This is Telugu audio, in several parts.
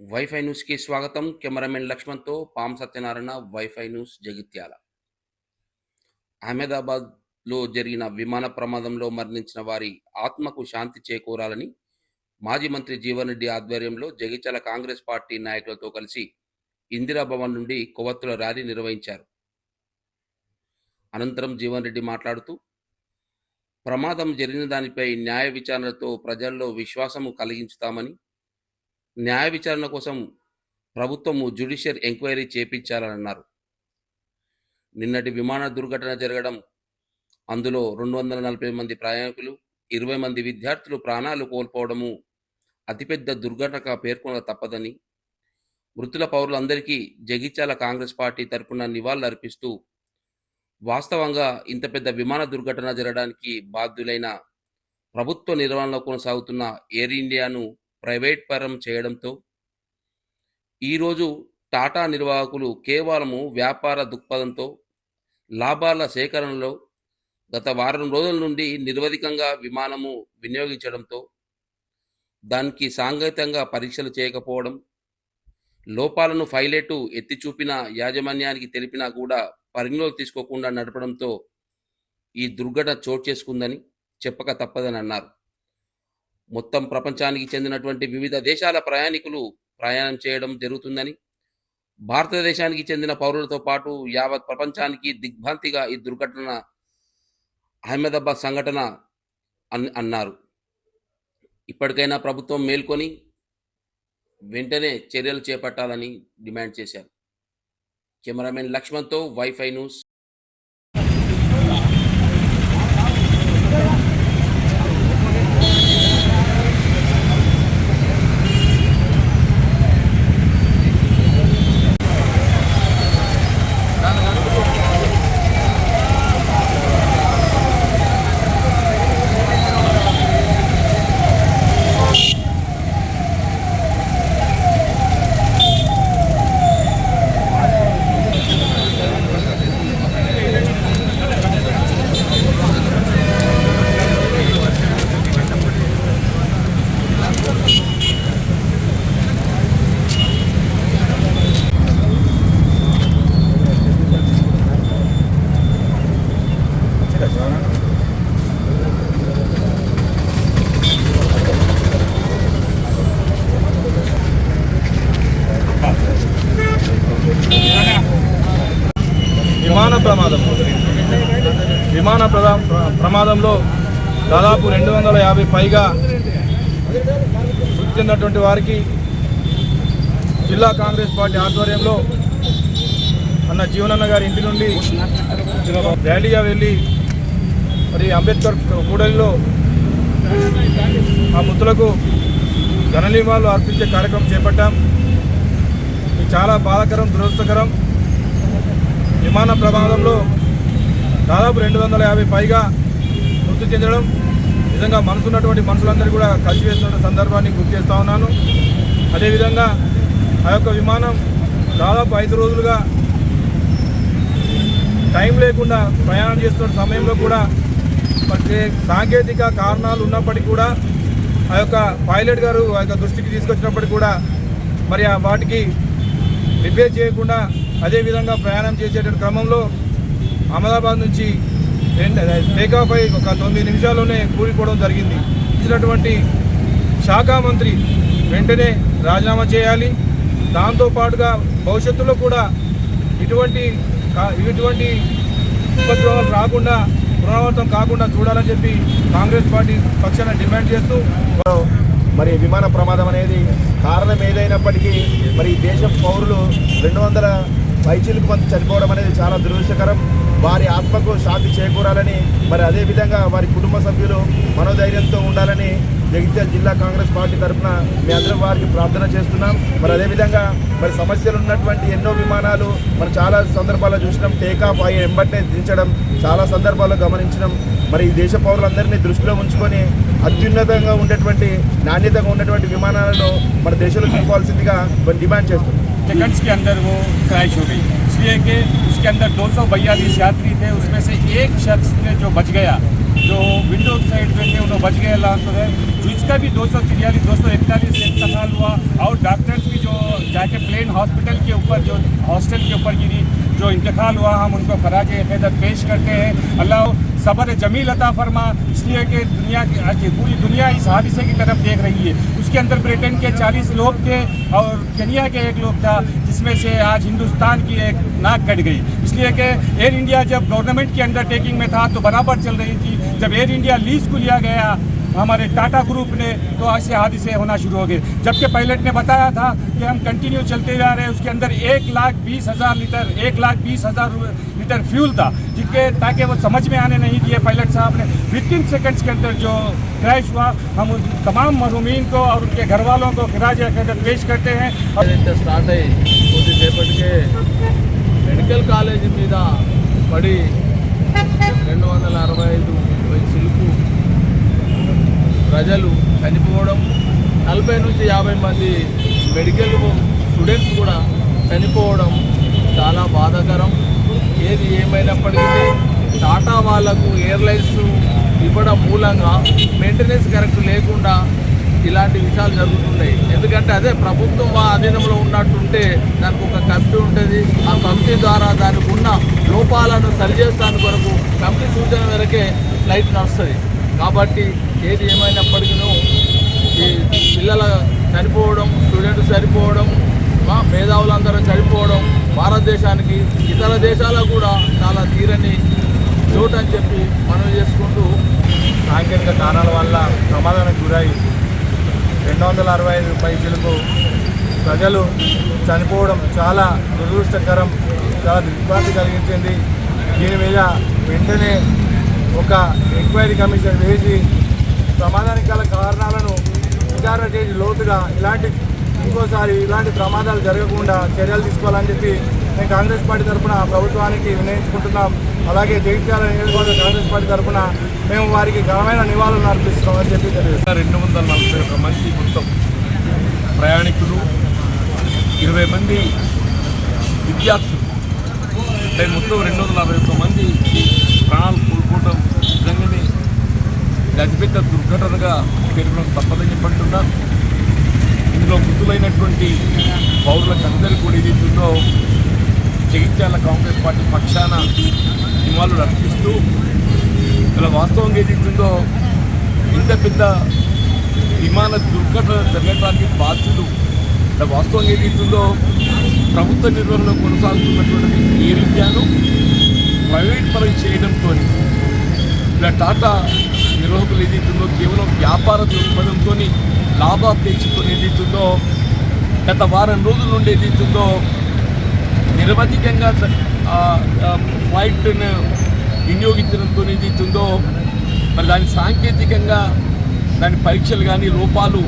వైఫై న్యూస్కి స్వాగతం. కెమెరామెన్ లక్ష్మణ్తో పామ్ సత్యనారాయణ వైఫై న్యూస్ జగిత్యాల. అహ్మదాబాద్లో జరిగిన విమాన ప్రమాదంలో మరణించిన వారి ఆత్మకు శాంతి చేకూరాలని మాజీ మంత్రి జీవన్ రెడ్డి ఆధ్వర్యంలో జగిత్యాల కాంగ్రెస్ పార్టీ నాయకులతో కలిసి ఇందిరాభవన్ నుండి కొవ్వొత్తుల ర్యాలీ నిర్వహించారు. అనంతరం జీవన్ రెడ్డి మాట్లాడుతూ ప్రమాదం జరిగిన దానిపై న్యాయ విచారణతో ప్రజల్లో విశ్వాసము కలిగించుతామని న్యాయ విచారణ కోసం ప్రభుత్వము జ్యుడిషియల్ ఎంక్వైరీ చేపించాలని అన్నారు నిన్నటి విమాన దుర్ఘటన జరగడం అందులో రెండు వందల నలభై మంది ప్రయాణికులు ఇరవై మంది విద్యార్థులు ప్రాణాలు కోల్పోవడము అతిపెద్ద దుర్ఘటనగా పేర్కొన తప్పదని మృతుల పౌరులందరికీ జగిత్యాల కాంగ్రెస్ పార్టీ తరపున నివాళులర్పిస్తూ వాస్తవంగా ఇంత పెద్ద విమాన దుర్ఘటన జరగడానికి బాధ్యులైన ప్రభుత్వ నిర్వహణలో కొనసాగుతున్న ఎయిర్ ఇండియాను ప్రైవేట్ పరం చేయడంతో ఈరోజు టాటా నిర్వాహకులు కేవలము వ్యాపార దృక్పథంతో లాభాల సేకరణలో గత వారం రోజుల నుండి నిర్వధికంగా విమానము వినియోగించడంతో దానికి సాంకేతికంగా పరీక్షలు చేయకపోవడం లోపాలను పైలట్ ఎత్తి చూపిన యాజమాన్యానికి తెలిపినా కూడా పరిగణలోకి తీసుకోకుండా నడపడంతో ఈ దుర్ఘటన చోటు చేసుకుందని చెప్పక తప్పదని అన్నారు. మొత్తం ప్రపంచానికి చెందినటువంటి వివిధ దేశాల ప్రయాణికులు ప్రయాణం చేయడం జరుగుతుందని భారతదేశానికి చెందిన పౌరులతో పాటు యావత్ ప్రపంచానికి దిగ్భ్రాంతిగా ఈ దుర్ఘటన అహ్మదాబాద్ సంఘటన అన్ అన్నారు. ఇప్పటికైనా ప్రభుత్వం మేల్కొని వెంటనే చర్యలు చేపట్టాలని డిమాండ్ చేశారు. కెమెరామెన్ లక్ష్మణ్తో వైఫై న్యూస్. విమాన ప్రమాదం. విమాన ప్రదా ప్రమాదంలో దాదాపు రెండు వందల యాభై పైగా మృతి చెందినటువంటి వారికి జిల్లా కాంగ్రెస్ పార్టీ ఆధ్వర్యంలో అన్న జీవనన్న గారి ఇంటి నుండి ర్యాలీగా వెళ్ళి మరి అంబేద్కర్ కూడలిలో ఆ మృతులకు ఘననీమాలు అర్పించే కార్యక్రమం చేపట్టాం. ఇది చాలా బాధాకరం దురదృష్టకరం. విమాన ప్రమాదంలో దాదాపు రెండు వందల యాభై పైగా మృతి చెందడం నిజంగా మనసున్నటువంటి మనుషులందరూ కూడా కలిసి వేస్తున్న సందర్భాన్ని గుర్తు చేస్తూ ఉన్నాను. అదేవిధంగా ఆ యొక్క విమానం దాదాపు ఐదు రోజులుగా టైం లేకుండా ప్రయాణం చేస్తున్న సమయంలో కూడా ప్రత్యేక సాంకేతిక కారణాలు ఉన్నప్పటికీ కూడా ఆ యొక్క పైలట్ గారు ఆ యొక్క దృష్టికి తీసుకొచ్చినప్పటికీ కూడా మరి ఆ వాటికి రిపేర్ చేయకుండా అదేవిధంగా ప్రయాణం చేసేటువంటి క్రమంలో అహ్మదాబాద్ నుంచి టేకాఫ్ ఆఫ్ అయి ఒక తొమ్మిది నిమిషాల్లోనే కూలిపోవడం జరిగింది. ఇచ్చినటువంటి శాఖ మంత్రి వెంటనే రాజీనామా చేయాలి. దాంతోపాటుగా భవిష్యత్తులో కూడా ఇటువంటి కా- ఇటువంటి ఉపద్రవాలు రాకుండా పునరావృతం కాకుండా చూడాలని చెప్పి కాంగ్రెస్ పార్టీ పక్షాన డిమాండ్ చేస్తూ మరి విమాన ప్రమాదం అనేది కారణం ఏదైనప్పటికీ మరి దేశం పౌరులు రెండు వందల పైచీలకు మంది చనిపోవడం అనేది చాలా దురదృష్టకరం. వారి ఆత్మకు శాంతి చేకూరాలని మరి అదేవిధంగా వారి కుటుంబ సభ్యులు మనోధైర్యంతో ఉండాలని జగిత్యాల జిల్లా కాంగ్రెస్ పార్టీ తరఫున మీ అందరం వారికి ప్రార్థన చేస్తున్నాం. మరి అదేవిధంగా మరి సమస్యలు ఉన్నటువంటి ఎన్నో విమానాలు మరి చాలా సందర్భాల్లో చూసినాం. టేక్ ఆఫ్ ఎంబట్నే దించడం చాలా సందర్భాల్లో గమనించడం మరి ఈ దేశ పౌరులందరినీ దృష్టిలో ఉంచుకొని అత్యున్నతంగా ఉండేటువంటి నాణ్యతగా ఉన్నటువంటి విమానాలను మన దేశంలో చూపాల్సిందిగా మరి డిమాండ్ చేస్తున్నాం सेकंड्स के अंदर वो क्रैश हो गई इसलिए कि उसके अंदर दो यात्री थे उसमें से एक शख्स ने जो बच गया जो विंडो साइड पे थे उन्होंने बच गए अल्लाह है जिसका भी दो सौ तिरयालीस दो सौ इकतालीस इंतकाल हुआ और डॉक्टर्स भी जो जाके प्लेन हॉस्पिटल के ऊपर जो हॉस्टल के ऊपर गिरी जो इंतकाल हुआ हम उनको खराज अकीदत पेश करते हैं अल्लाह सबर जमील अता फरमा, इसलिए कि दुनिया की पूरी दुनिया इस हादसे की तरफ़ देख रही है। उसके अंदर ब्रिटेन के 40 लोग थे और केनिया के एक लोग था, जिसमें से आज हिंदुस्तान की एक नाक कट गई। इसलिए कि एयर इंडिया जब गवर्नमेंट की अंडरटेकिंग में था तो बराबर चल रही थी। जब एयर इंडिया लीज को लिया गया, हमारे टाटा ग्रुप ने तो ऐसे हादसे होना शुरू हो गए। जबकि पायलट ने बताया था कि हम कंटिन्यू चलते जा रहे हैं। उसके अंदर एक लाख बीस हज़ार लीटर, एक लाख बीस हज़ार लीटर फ्यूल था जिसके ताकि वो समझ में आने नहीं दिए पायलट साहब ने विद इन सेकेंड्स के अंदर जो क्रैश हुआ हम उन तमाम महरूमीन को और उनके घर वालों को खराज अकीदत पेश करते हैं और ఏదైతే స్టార్ట్ అయ్యి కొద్దిసేపటికే మెడికల్ కాలేజీ మీద పడి రెండు వందల అరవై ఐదు చిలుకు ప్రజలు చనిపోవడం నలభై నుంచి యాభై మంది మెడికల్ స్టూడెంట్స్ కూడా చనిపోవడం చాలా బాధాకరం ఏది ఏమైనప్పటికీ టాటా వాళ్ళకు ఎయిర్లైన్స్ ఇవ్వడం మూలంగా మెయింటెనెన్స్ కరెక్ట్ లేకుండా ఇలాంటి విషయాలు జరుగుతున్నాయి. ఎందుకంటే అదే ప్రభుత్వం మా అధీనంలో ఉన్నట్టుంటే దానికి ఒక కమిటీ ఉంటుంది. ఆ కమిటీ ద్వారా దానికి ఉన్న లోపాలను సరిచేస్తాను కొరకు కమిటీ సూచన మేరకే ఫ్లైట్ నడుస్తుంది. కాబట్టి ఏది ఏమైనప్పటికీ ఈ పిల్లల చనిపోవడం స్టూడెంట్స్ చనిపోవడం మా మేధావులందరూ చనిపోవడం భారతదేశానికి ఇతర దేశాలకు కూడా చాలా తీరని చోటు అని చెప్పి మనం చేసుకుంటూ సాంకేతిక కారణాల వల్ల ప్రమాదానికి గురై రెండు వందల అరవై ఐదు పైసలకు ప్రజలు చనిపోవడం చాలా దురదృష్టకరం చాలా దిగ్భ్రాంతి కలిగించింది. దీని మీద వెంటనే ఒక ఎంక్వైరీ కమిషన్ వేసి ప్రమాదానికి గల కారణాలను విచారణ చేసి లోతుగా ఇలాంటి ఇంకోసారి ఇలాంటి ప్రమాదాలు జరగకుండా చర్యలు తీసుకోవాలని చెప్పి మేము కాంగ్రెస్ పార్టీ తరఫున ప్రభుత్వానికి వినయించుకుంటున్నాం. అలాగే జగిత్యాల నియోజకవర్గ కాంగ్రెస్ పార్టీ తరఫున మేము వారికి ఘనమైన నివాళులు అర్పిస్తున్నామని చెప్పి తెలియదు రెండు వందల నలభై ఒక మంది మొత్తం ప్రయాణికులు ఇరవై మంది విద్యార్థులు అంటే మొత్తం రెండు వందల నలభై ఒక్క మంది ప్రాణాలు కోల్పోవడం నిజంగానే అతిపెద్ద దుర్ఘటనగా పేర్కొనడం తప్పదని చెప్పంటున్నారు. ఇందులో మృతులైనటువంటి పౌరులకు అందరికీ కూడా ఏదైతుందో జగిత్యాల కాంగ్రెస్ పార్టీ పక్షాన నివాళులు అర్పిస్తూ ఇలా వాస్తవంగా ఏదైతుందో ఇంత పెద్ద విమాన దుర్ఘటన జరగడానికి బాధ్యులు. ఇలా వాస్తవంగా ఏదైతుందో ప్రభుత్వ నిర్వహణలో కొనసాగుతున్నటువంటి ఏ విద్యను ప్రైవేట్ పరం చేయడంతో ఇలా టాటా నిర్వాహకులు ఏదైతుందో కేవలం వ్యాపార దృక్పథంతో లాభాపేక్షతో ఏదైతుందో గత వారం రోజుల నుండి ఏదైతుందో నిరవధికంగా ఫ్లైట్ను వినియోగించడంతో ఏదైతుందో మరి దాని సాంకేతికంగా దాని పరీక్షలు కానీ లోపాలు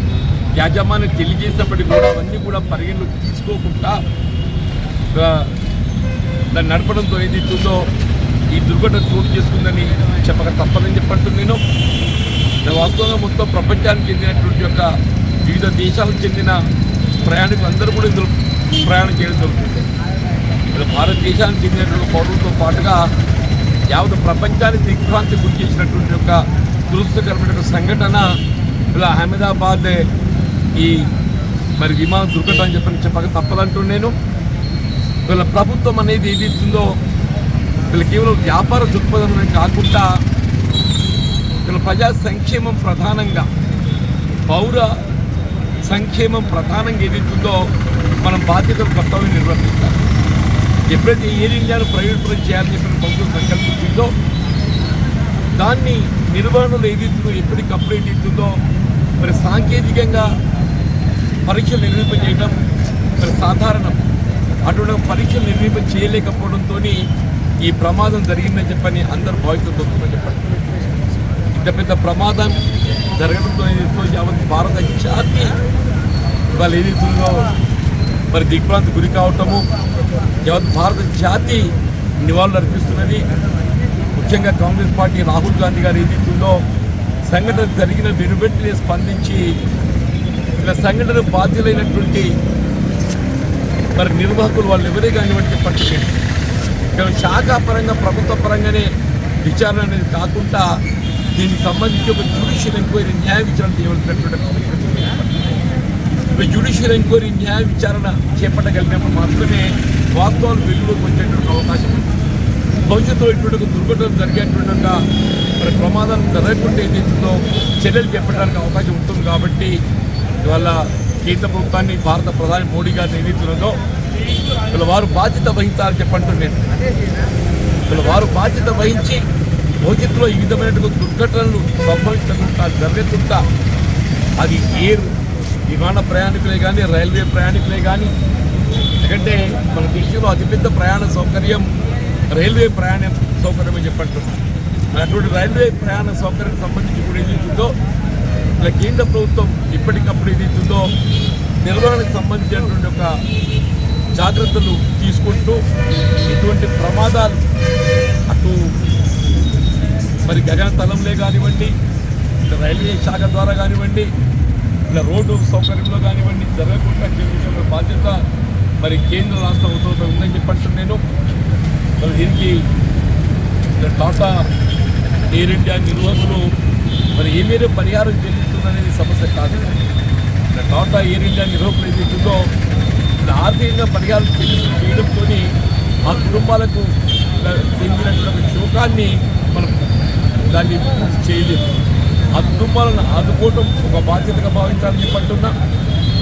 యాజమాన్యం తెలియజేసినప్పటికీ కూడా అవన్నీ కూడా పరిగణలోకి తీసుకోకుండా దాన్ని నడపడంతో ఏదైతుందో ఈ దుర్ఘటన చోటు చేసుకుందని చెప్పక తప్పదని చెప్పంటూ నేను వాస్తవంగా మొత్తం ప్రపంచానికి చెందినటువంటి యొక్క వివిధ దేశాలకు చెందిన ప్రయాణికులు అందరూ కూడా ఇందులో ప్రయాణం చేయడం జరుగుతుంది. ఇలా భారతదేశానికి చెందినటువంటి పౌరులతో పాటుగా యావత్ ప్రపంచానికి దిగ్భ్రాంతి గురి చేసినటువంటి యొక్క దురదృష్టకరమైన సంఘటన ఇలా అహ్మదాబాద్ ఈ మరి విమాన దుర్ఘటన అని చెప్పని చెప్పక తప్పదంటూ నేను. వీళ్ళ ప్రభుత్వం అనేది ఏది ఇస్తుందో వీళ్ళు కేవలం వ్యాపార దృక్పథం అనేది కాకుండా వీళ్ళ ప్రజా సంక్షేమం ప్రధానంగా పౌర సంక్షేమం ప్రధానంగా ఏదైతుందో మనం బాధ్యతలు కర్తవ్యం నిర్వర్తించాలి ఎప్పుడైతే ఎయిర్ ఇండియాను ప్రైవేట్ చేయాలని చెప్పిన ప్రభుత్వం సంకల్పించిందో దాన్ని నిర్వహణలో ఏదైతుందో ఎప్పటికప్పుడు ఏదైతుందో మరి సాంకేతికంగా పరీక్షలు నిర్వహింప చేయడం మరి సాధారణం. అటువంటి పరీక్షలు నిర్వహింప చేయలేకపోవడంతో ఈ ప్రమాదం జరిగిందని చెప్పని అందరు భావిస్తుందని చెప్పండి. ఇంత పెద్ద ప్రమాదం జరగడంతో ఏదైతే యావత్ భారత జాతి వాళ్ళు ఏదైతుందో మరి దిగ్భ్రాంతి గురి కావటము యావత్ భారత జాతి నివాళులు అర్పిస్తున్నది. ముఖ్యంగా కాంగ్రెస్ పార్టీ రాహుల్ గాంధీ గారు ఏదైతుందో సంఘటన జరిగిన వెనువెంటనే స్పందించి ఇలా సంఘటన బాధ్యులైనటువంటి మరి నిర్వాహకులు వాళ్ళు ఎవరే కానివ్వండి పట్టుకెళ్ళి కేవలం శాఖ పరంగా ప్రభుత్వ పరంగానే విచారణ అనేది కాకుండా దీనికి సంబంధించి ఒక జ్యుడిషియల్ ఎంక్వైరీ న్యాయ విచారణ చేయవలసినటువంటి జ్యుడిషియల్ ఎంక్వైరీ న్యాయ విచారణ చేపట్టగలిగినప్పుడు మాత్రమే వాస్తవాలు వెలుగులోకి వచ్చేటువంటి అవకాశం ఉంది. భవిష్యత్తులో ఇటువంటి ఒక దుర్ఘటన జరిగేటువంటి ఒక మరి ప్రమాదం జరగకుండా ఏదైతుందో చర్యలు చేపట్టడానికి అవకాశం ఉంటుంది కాబట్టి ఇవాళ కేంద్ర ప్రభుత్వాన్ని భారత ప్రధాని మోడీ గారిని ఏదైతున్నదో ఇవాళ వారు బాధ్యత వహించాలని చెప్పంటున్నాను ఇవాళ వారు బాధ్యత వహించి భవిష్యత్తులో ఈ విధమైనటువంటి దుర్ఘటనలు సంభవించకుండా జరగకుండా అది ఏరు. విమాన ప్రయాణికులే కానీ రైల్వే ప్రయాణికులే కానీ ఎందుకంటే మన దేశంలో అతిపెద్ద ప్రయాణ సౌకర్యం రైల్వే ప్రయాణ సౌకర్యమే చెప్పంటున్నాం అటువంటి రైల్వే ప్రయాణ సౌకర్యం సంబంధించి కూడా ఏదైతుందో ఇలా కేంద్ర ప్రభుత్వం ఇప్పటికప్పుడు ఏదైతుందో నిర్వహణకు సంబంధించినటువంటి ఒక జాగ్రత్తలు తీసుకుంటూ ఇటువంటి ప్రమాదాలు అటు మరి గగనతలంలే కానివ్వండి ఇట్లా రైల్వే శాఖ ద్వారా కానివ్వండి ఇలా రోడ్డు సౌకర్యంలో కానివ్వండి జరగకుండా చేసిన బాధ్యత మరి కేంద్ర రాష్ట్ర ప్రభుత్వం ఉందని చెప్పంటున్నాను నేను. మరి దీనికి టాటా ఎయిర్ ఇండియా నిర్వాహకులు మరి ఏ పరిహారం చెల్లిస్తుందనేది సమస్య కాదు. టాటా ఎయిర్ ఇండియా నిర్వాహకులు ఏదైతుందో ఆర్థికంగా పరిహారం చెల్లింపు చేయడంతో ఆ కుటుంబాలకు చెందినటువంటి శోకాన్ని మనం దాన్ని పూర్తి చేయలేదు ఆ కుటుంబాలను ఆదుకోవటం ఒక బాధ్యతగా భావించాలని పట్టున్నా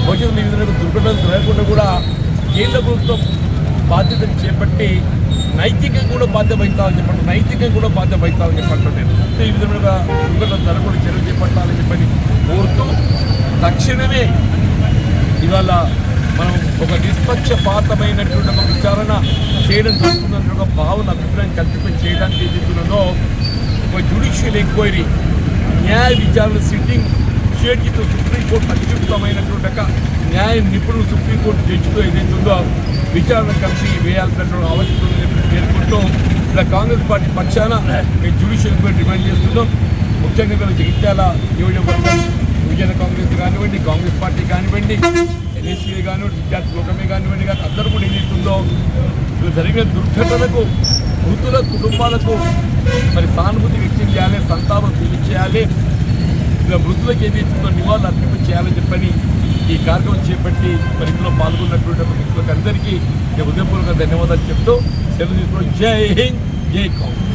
భవిష్యత్తు ఈ విధంగా దుర్ఘటనలు జరగకుండా కూడా కేంద్ర ప్రభుత్వం బాధ్యతను చేపట్టి నైతికంగా కూడా బాధ్యత వహించాలని చెప్పండి నైతికంగా కూడా బాధ్యత వహించాలని చెప్పండి నేను ఈ విధంగా దుర్ఘటన జరగకుండా చర్యలు చేపట్టాలని చెప్పని కోరుతూ తక్షణమే ఇవాళ మనం ఒక నిష్పక్షపాతమైనటువంటి ఒక విచారణ చేయడం జరుగుతుందన్న ఒక భావన అభిప్రాయం కల్పించి చేయడానికి ఏదైతున్నదో ఒక జ్యుడిషియల్ ఎంక్వైరీ న్యాయ విచారణ సిట్టింగ్ షేడ్జితో సుప్రీంకోర్టు అత్యుత్తమైనటువంటి ఒక న్యాయ నిపుణులు సుప్రీంకోర్టు జడ్జితో ఏదైతుందో విచారణ కమిటీ వేయాల్సినటువంటి ఆవశ్యకత ఉందని పేర్కొంటూ ఇలా కాంగ్రెస్ పార్టీ పక్షాన మేము జ్యుడిషియల్ ఎంక్వైరీ డిమాండ్ చేస్తున్నాం. ముఖ్యంగా జగిత్యాల నియోజకవర్గం విజయన కాంగ్రెస్ కానివ్వండి కాంగ్రెస్ పార్టీ కానివ్వండి ఎన్ఎస్సీ కానివ్వండి విద్యార్థి లోకమే కానివ్వండి కానీ అందరూ కూడా ఏదైతుందో ఇప్పుడు జరిగిన దుర్ఘటనకు మృతుల కుటుంబాలకు మరి సానుభూతి వ్యక్తం చేయాలి సంతాపం తెలియచేయాలి. ఇలా మృతులకు ఏదైతుందో నివాళులు అర్పింప చేయాలని చెప్పని ఈ కార్యక్రమం చేపట్టి మరి ఇందులో పాల్గొన్నటువంటి మిత్రులకు అందరికీ నేను ఉదయపూర్వక ధన్యవాదాలు చెప్తూ సెలవు తీసుకుని జై హింద్ జై కాంగ్రెస్